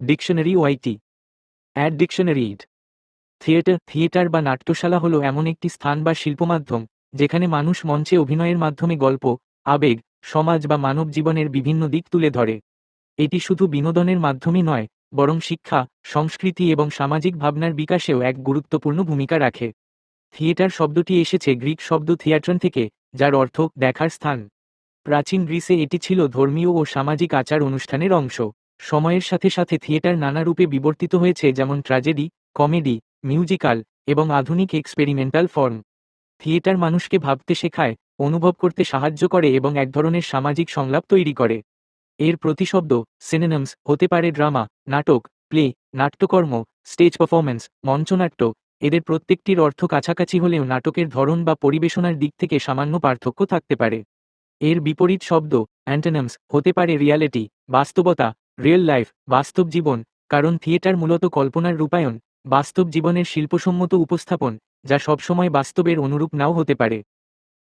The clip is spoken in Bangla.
ডিকশনারি ওয়াইটি অ্যাড ডিকশনারি ইড থিয়েটার থিয়েটার বা নাট্যশালা হলো এমন একটি স্থান বা শিল্পমাধ্যম, যেখানে মানুষ মঞ্চে অভিনয়ের মাধ্যমে গল্প, আবেগ, সমাজ বা মানব জীবনের বিভিন্ন দিক তুলে ধরে। এটি শুধু বিনোদনের মাধ্যমে নয়, বরং শিক্ষা, সংস্কৃতি এবং সামাজিক ভাবনার বিকাশেও এক গুরুত্বপূর্ণ ভূমিকা রাখে। থিয়েটার শব্দটি এসেছে গ্রিক শব্দ থিয়াট্রন থেকে, যার অর্থ দেখার স্থান। প্রাচীন গ্রিসে এটি ছিল ধর্মীয় ও সামাজিক আচার অনুষ্ঠানের অংশ। সময়ের সাথে সাথে থিয়েটার নানা রূপে বিবর্তিত হয়েছে যেমন ট্র্যাজেডি, কমেডি, মিউজিক্যাল এবং আধুনিক এক্সপেরিমেন্টাল ফর্ম। থিয়েটার মানুষকে ভাবতে শেখায়, অনুভব করতে সাহায্য করে এবং এক ধরনের সামাজিক সংলাপ তৈরি করে। এর প্রতিশব্দ সিনেনমস হতে পারে ড্রামা, নাটক, প্লে, নাট্যকর্ম, স্টেজ পারফরম্যান্স, মঞ্চনাট্য, এদের প্রত্যেকটির অর্থ কাছাকাছি হলেও নাটকের ধরন বা পরিবেশনার দিক থেকে সামান্য পার্থক্য থাকতে পারে। এর বিপরীত শব্দ অ্যান্টেনামস হতে পারে রিয়ালিটি বাস্তবতা রিয়েল লাইফ বাস্তব জীবন, কারণ থিয়েটার মূলত কল্পনার রূপায়ণ, বাস্তব জীবনের শিল্পসম্মত উপস্থাপন, যা সবসময় বাস্তবের অনুরূপ নাও হতে পারে।